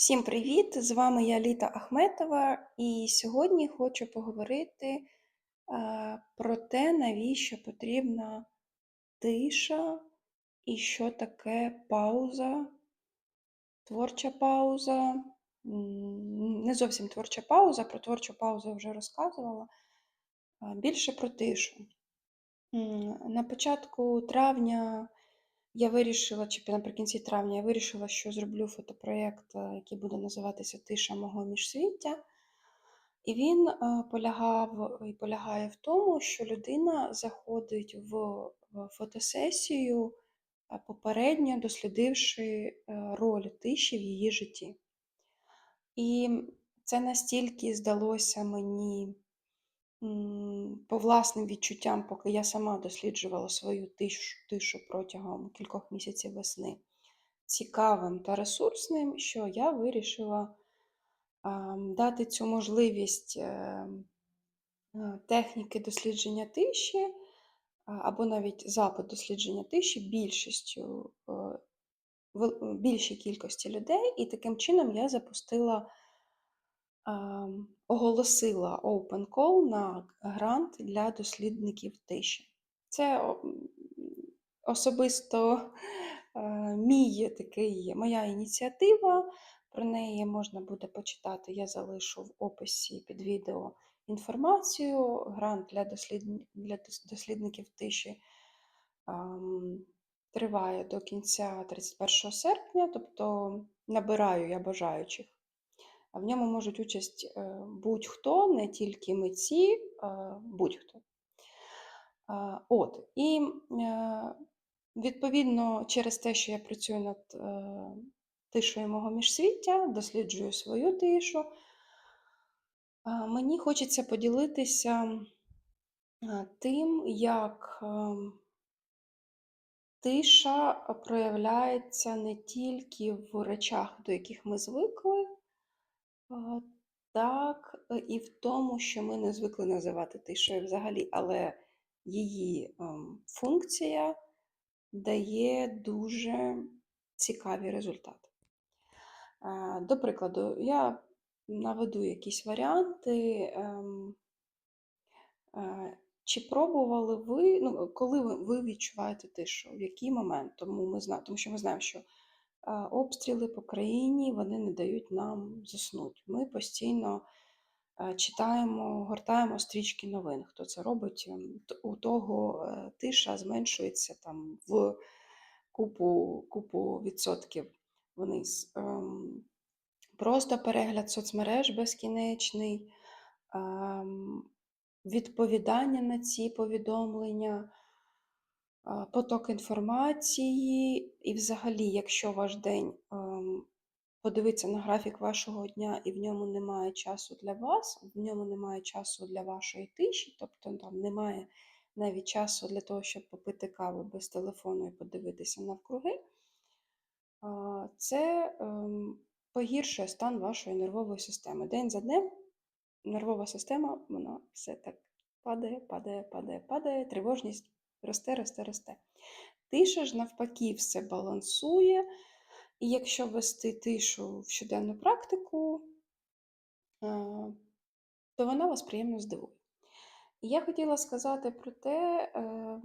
Всім привіт! З вами я Літа Ахметова, і сьогодні хочу поговорити про те, навіщо потрібна тиша і що таке пауза, творча пауза. Не зовсім творча пауза, про творчу паузу я вже розказувала. Більше про тишу. На початку травня я вирішила, чи наприкінці травня, я вирішила, що зроблю фотопроєкт, е, який буде називатися Тиша мого міжсвіття. І він е, полягав і полягає в тому, що людина заходить в фотосесію, е, попередньо дослідивши е, роль тиші в її житті. І це настільки здалося мені по власним відчуттям, поки я сама досліджувала свою тишу, тишу протягом кількох місяців весни, цікавим та ресурсним, що я вирішила дати цю можливість е, е, техніки дослідження тиші, а, або навіть запит дослідження тиші більшістю, е, вел- більшій кількості людей, і таким чином я запустила оголосила open call на грант для дослідників тиші. Це особисто е, мій такий, моя ініціатива. Про неї можна буде почитати. Я залишу в описі під відео інформацію. Грант для, дослід... для дослідників тиші ам, триває до кінця 31 серпня, тобто набираю я бажаючих. В ньому можуть участь е, будь-хто, не тільки митці, е, будь-хто. От, і е, відповідно, через те, що я працюю над е, тишою мого міжсвіття, досліджую свою тишу, мені хочеться поділитися е, тим, як ем, тиша проявляється не тільки в речах, до яких ми звикли, Так, е, і в тому, що ми не звикли називати тишою взагалі, але її ем, функція дає дуже цікаві результати. Е, До прикладу, я наведу якісь варіанти. ем, е, Чи пробували ви, ну, коли ви, відчуваєте тишу, в який момент? Тому ми знаємо, тому що ми знаємо, що обстріли по країні вони не дають нам заснути. Ми постійно читаємо, гортаємо стрічки новин. Хто це робить? ем, У того е, тиша зменшується там в купу, купу відсотків вниз. Ем, Просто перегляд соцмереж безкінечний, ем, відповідання на ці повідомлення, поток інформації, і взагалі, якщо ваш день ем, подивитися на графік вашого дня і в ньому немає часу для вас, в ньому немає часу для вашої тиші, тобто там немає навіть часу для того, щоб попити каву без телефону і подивитися навкруги, це ем, погіршує стан вашої нервової системи. День за днем нервова система, вона все так падає, падає, падає, падає, тривожність росте, росте, росте. Тиша ж навпаки все балансує, і якщо ввести тишу в щоденну практику, е, то вона вас приємно здивує. І я хотіла сказати про те, е,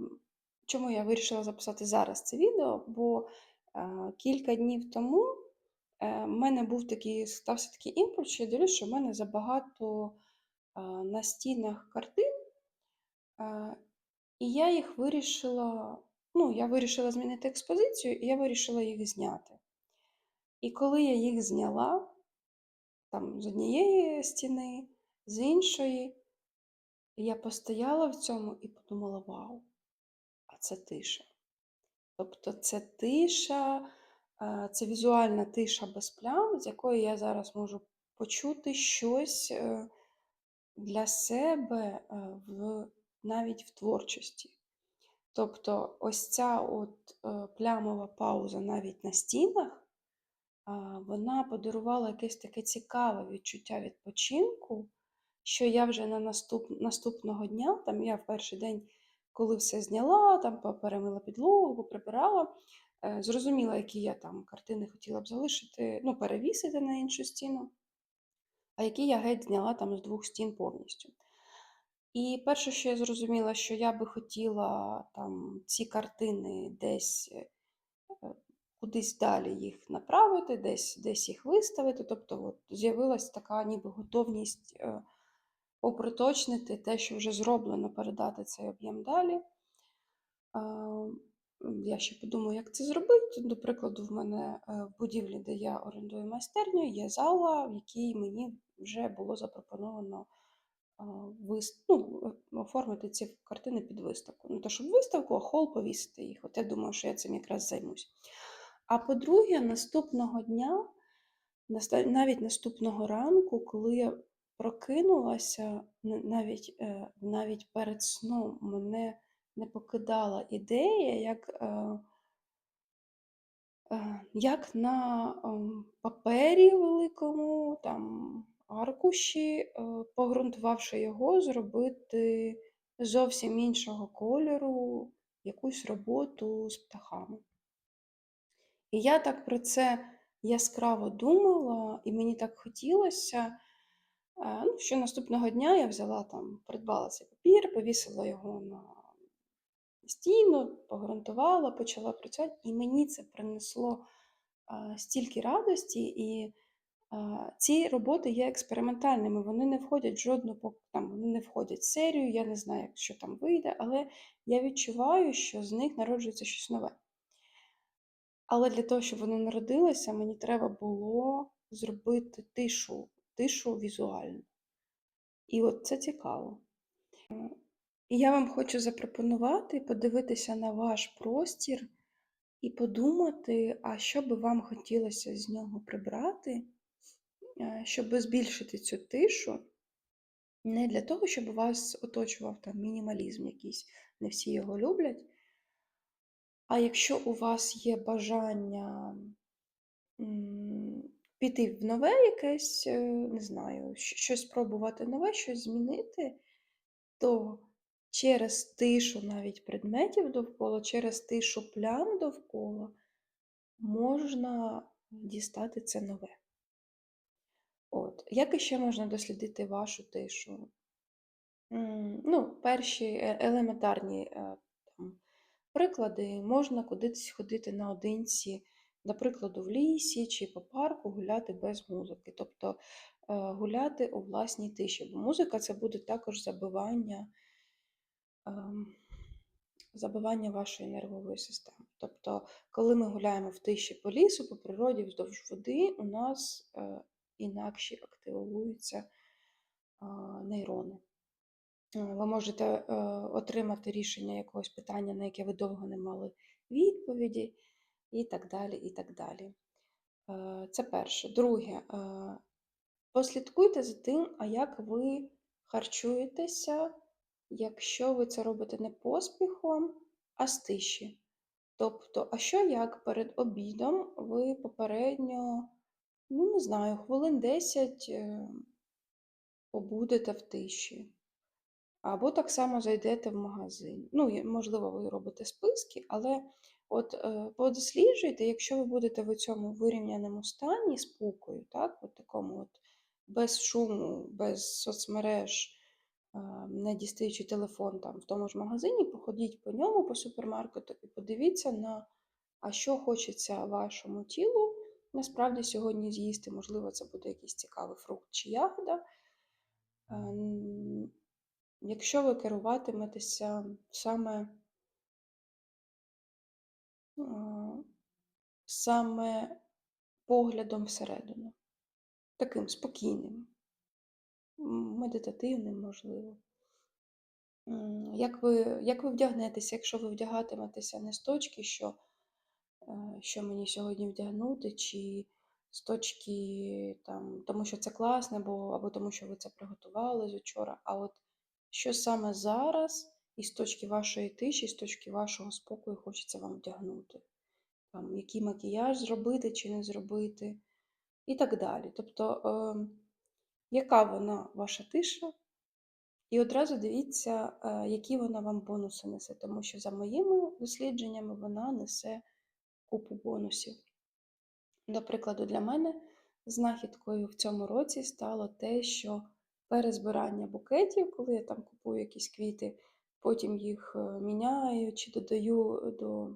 чому я вирішила записати зараз це відео, бо е, кілька днів тому в мене був такий, стався такий імпульс, що я дивлюсь, що в мене забагато на стінах картин, і я їх вирішила, ну, я вирішила змінити експозицію, і я вирішила їх зняти. І коли я їх зняла, там з однієї стіни, з іншої, я постояла в цьому і подумала: вау, а це тиша. Тобто це тиша, е, це візуальна тиша без плям, з якої я зараз можу почути щось е, для себе е, в, навіть в творчості. Тобто, ось ця от е, плямова пауза навіть на стінах, вона подарувала якесь таке цікаве відчуття відпочинку, що я вже на наступ, наступного дня, там я в перший день, коли все зняла, там перемила підлогу, поприбирала, Е, Зрозуміла, які я там картини хотіла б залишити, ну, перевісити на іншу стіну, а які я геть зняла там з двох стін повністю. І перше, що я зрозуміла, що я би хотіла там ці картини десь е, е, кудись далі їх направити, десь, десь їх виставити. Тобто от, з'явилась така ніби готовність е, оприточнити те, що вже зроблено, передати цей об'єм далі. Я ще подумаю, як це зробити. До прикладу, в мене в будівлі, де я орендую майстерню, є зала, в якій мені вже було запропоновано ну, оформити ці картини під виставку. Не то, щоб виставку, а хол повісити їх. От я думаю, що я цим якраз займусь. А по-друге, наступного дня, навіть наступного ранку, коли я прокинулася, навіть, е, навіть перед сном мене не покидала ідея, як, е, е, як на ем, папері великому, там, аркуші, е, погрунтувавши його, зробити зовсім іншого кольору якусь роботу з птахами. І я так про це яскраво думала, і мені так хотілося, е, ну, що наступного дня я взяла там, придбала цей папір, повісила його на стіну, погрунтувала, почала працювати, і мені це принесло е, стільки радості. І ці роботи є експериментальними, вони не входять в жодну там, вони не входять в серію, я не знаю, що там вийде, але я відчуваю, що з них народжується щось нове. Але для того, щоб воно народилося, мені треба було зробити тишу, тишу візуальну. І от це цікаво. І я вам хочу запропонувати подивитися на ваш простір і подумати, а що би вам хотілося з нього прибрати, щоб збільшити цю тишу. Не для того, щоб вас оточував там мінімалізм якийсь, не всі його люблять. А якщо у вас є бажання піти в нове якесь, е, не знаю, щось спробувати нове, щось змінити, то через тишу навіть предметів довкола, через тишу плям довкола можна дістати це нове. От. Як іще можна дослідити вашу тишу? Ну, перші е- елементарні е, там, приклади, можна кудись ходити наодинці, до прикладу, в лісі чи по парку гуляти без музики, тобто е, гуляти у власній тиші, бо музика це буде також забивання, ем, забивання вашої нервової системи. Тобто, коли ми гуляємо в тиші по лісу, по природі, вздовж води, у нас е, інакші активуються нейрони. Е, Ви можете е, отримати рішення якогось питання, на яке ви довго не мали відповіді, і так далі. і так далі. Е, Це перше. Друге, послідкуйте за тим, а як ви харчуєтеся, якщо ви це робите не поспіхом, а з тиші. Тобто, а що як перед обідом ви попередньо, ну не знаю, хвилин 10 е, побудете в тиші. Або так само зайдете в магазин. Ну, можливо, ви робите списки, але от е, подосліджуйте, якщо ви будете в цьому вирівняному стані спокою, так, от такому от без шуму, без соцмереж, е, не дістаючи телефон там в тому ж магазині, походіть по ньому, по супермаркету і подивіться на, а що хочеться вашому тілу насправді сьогодні з'їсти. Можливо, це буде якийсь цікавий фрукт чи ягода. Е, Якщо ви керуватиметеся саме, саме поглядом всередину, таким спокійним, медитативним, можливо. Як ви, як ви вдягнетеся, якщо ви вдягатиметеся не з точки, що, е, що мені сьогодні вдягнути, чи з точки, там, тому що це класно, або, або тому, що ви це приготували з учора, а от що саме зараз, і з точки вашої тиші, з точки вашого спокою хочеться вам вдягнути. Там, який макіяж зробити чи не зробити, і так далі. Тобто, е, яка вона ваша тиша? І одразу дивіться, е, які вона вам бонуси несе, тому що за моїми дослідженнями вона несе купу бонусів. До прикладу, для мене знахідкою в цьому році стало те, що перезбирання букетів, коли я там купую якісь квіти, потім їх е, міняю чи додаю до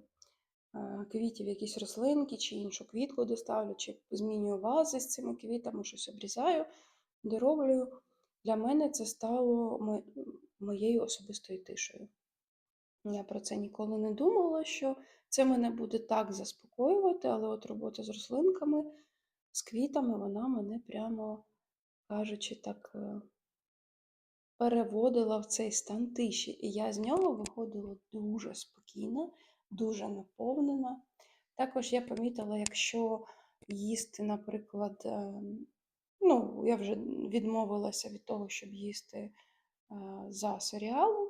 е, квітів якісь рослинки, чи іншу квітку доставлю, чи змінюю вази з цими квітами, щось обрізаю, дороблю. Для мене це стало моєю особистою тишею. Я про це ніколи не думала, що це мене буде так заспокоювати, але от робота з рослинками, з квітами, вона мене прямо кажучи, так е, переводила в цей стан тиші. І я з нього виходила дуже спокійна, дуже наповнена. Також я помітила, якщо їсти, наприклад, е, ну, я вже відмовилася від того, щоб їсти е, за серіалом.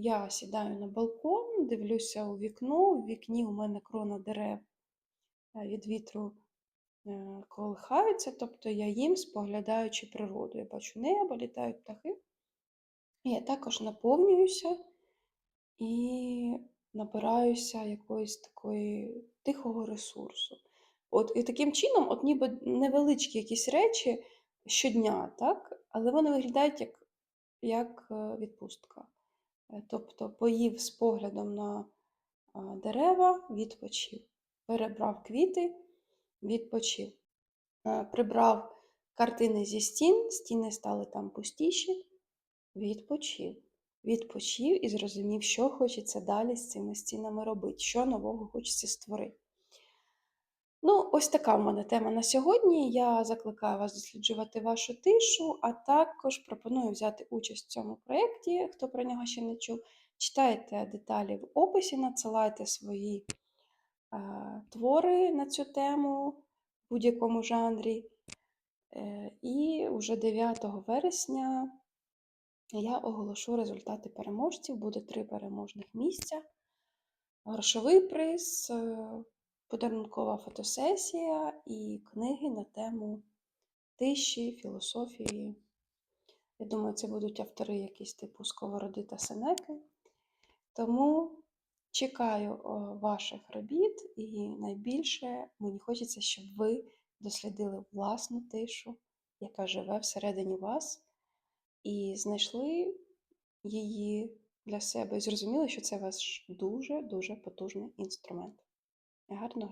Я сідаю на балкон, дивлюся у вікно. У вікні у мене крона дерев е, від вітру е, колихаються, тобто я їм, споглядаючи природу. Я бачу небо, літають птахи. Я також наповнююся і набираюся якоїсь такої тихого ресурсу. От, і таким чином, от ніби невеличкі якісь речі щодня, так? але вони виглядають як, як е, відпустка. Е, Тобто поїв з поглядом на дерева, відпочив. Перебрав квіти, відпочив. Е, Прибрав картини зі стін, стіни стали там пустіші, відпочив. Відпочив і зрозумів, що хочеться далі з цими стінами робити, що нового хочеться створити. Ну, ось така в мене тема на сьогодні. Я закликаю вас досліджувати вашу тишу, а також пропоную взяти участь в цьому проєкті, хто про нього ще не чув. Читайте деталі в описі, надсилайте свої е, твори на цю тему в будь-якому жанрі. Е, і вже 9 вересня я оголошу результати переможців. Буде три переможних місця. Грошовий приз, е, подарункова фотосесія і книги на тему тиші, філософії. Я думаю, це будуть автори якісь типу Сковороди та Сенеки. Тому чекаю ваших робіт, і найбільше мені хочеться, щоб ви дослідили власну тишу, яка живе всередині вас, і знайшли її для себе і зрозуміли, що це ваш дуже-дуже потужний інструмент. Er hatte noch